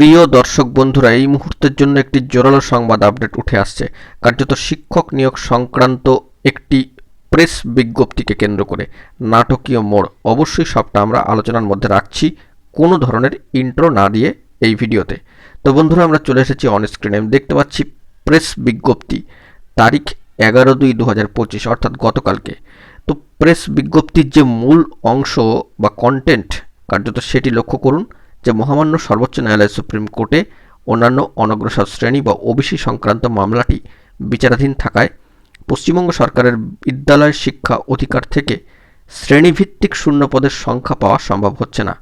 প্রিয় দর্শক বন্ধুরা, এই মুহূর্তের জন্য একটি জোরালো সংবাদ আপডেট উঠে আসছে। কার্যত শিক্ষক নিয়োগ সংক্রান্ত একটি প্রেস বিজ্ঞপ্তিকে কেন্দ্র করে নাটকীয় মোড়। অবশ্যই সবটা আমরা আলোচনার মধ্যে রাখছি, কোনো ধরনের ইন্ট্রো না দিয়ে এই ভিডিওতে। তো বন্ধুরা, আমরা চলে এসেছি অন স্ক্রিনে দেখতে পাচ্ছি প্রেস বিজ্ঞপ্তি তারিখ এগারো দুই দু হাজার পঁচিশ, অর্থাৎ গতকালকে। তো প্রেস বিজ্ঞপ্তির যে মূল অংশ বা কন্টেন্ট কার্যত সেটি লক্ষ্য করুন। যে মহামান্য সর্বোচ্চ ন্যায়ালয় সুপ্রিম কোর্টে অন্যান্য অনগ্রসর শ্রেণি বা ওবিসি সংক্রান্ত মামলাটি বিচারাধীন থাকায় পশ্চিমবঙ্গ সরকারের বিদ্যালয় শিক্ষা অধিকার থেকে শ্রেণীভিত্তিক শূন্যপদের সংখ্যা পাওয়া সম্ভব হচ্ছে না।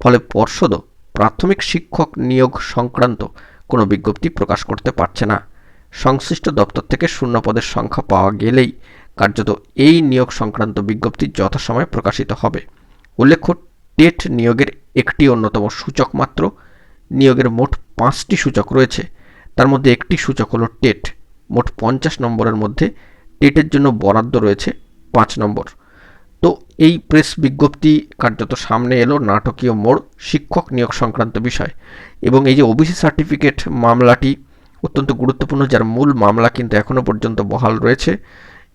ফলে পর্ষদও প্রাথমিক শিক্ষক নিয়োগ সংক্রান্ত কোনো বিজ্ঞপ্তি প্রকাশ করতে পারছে না। সংশ্লিষ্ট দপ্তর থেকে শূন্যপদের সংখ্যা পাওয়া গেলেই কার্যত এই নিয়োগ সংক্রান্ত বিজ্ঞপ্তি যথাসময়ে প্রকাশিত হবে। উল্লেখ্য, টেট নিয়োগের একটি অন্যতম সূচক মাত্র। নিয়োগের মোট পাঁচটি সূচক রয়েছে। তার মধ্যে একটি সূচক হলো টেট। মোট পঞ্চাশ নম্বরের মধ্যে টেটের জন্য বরাদ্দ রয়েছে পাঁচ নম্বর। তো এই প্রেস বিজ্ঞপ্তি কার্যত সামনে এলো নাটকীয় মোড়, শিক্ষক নিয়োগ সংক্রান্ত বিষয়। এবং এই যে ওবিসি সার্টিফিকেট মামলাটি অত্যন্ত গুরুত্বপূর্ণ, যার মূল মামলা কিন্তু এখনও পর্যন্ত বহাল রয়েছে।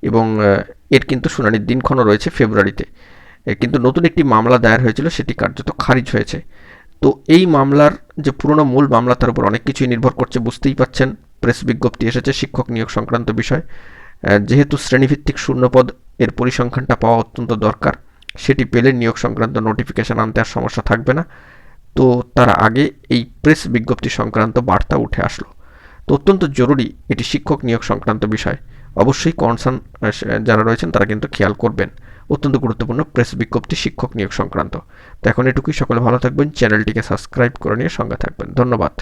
এবং এর কিন্তু শুনানির দিনক্ষণও রয়েছে ফেব্রুয়ারিতে। কিন্তু নতুন একটি মামলা দায়ের হয়েছিল, সেটি কার্যত খারিজ হয়েছে। তো এই মামলার যে পুরনো মূল মামলা, তার উপর অনেক কিছুই নির্ভর করছে, বুঝতেই পাচ্ছেন, প্রেস বিজ্ঞপ্তি এসেছে শিক্ষক নিয়োগ সংক্রান্ত বিষয়। যেহেতু শ্রেণীভিত্তিক শূন্যপদ, এর পরিসংখ্যানটা পাওয়া অত্যন্ত দরকার। সেটি পেলে নিয়োগ সংক্রান্ত নোটিফিকেশান আনতে আর সমস্যা থাকবে না। তো তার আগে এই প্রেস বিজ্ঞপ্তি সংক্রান্ত বার্তা উঠে আসলো। তো অত্যন্ত জরুরি এটি শিক্ষক নিয়োগ সংক্রান্ত বিষয়। অবশ্যই কনসার্ন যারা রয়েছেন, তারা কিন্তু খেয়াল করবেন। অত্যন্ত গুরুত্বপূর্ণ প্রেস বিজ্ঞপ্তি শিক্ষক নিয়োগ সংক্রান্ত। তো এখন এটুকুই, সকলে ভালো থাকবেন, চ্যানেলটিকে সাবস্ক্রাইব করে নিয়ে সঙ্গে থাকবেন। ধন্যবাদ।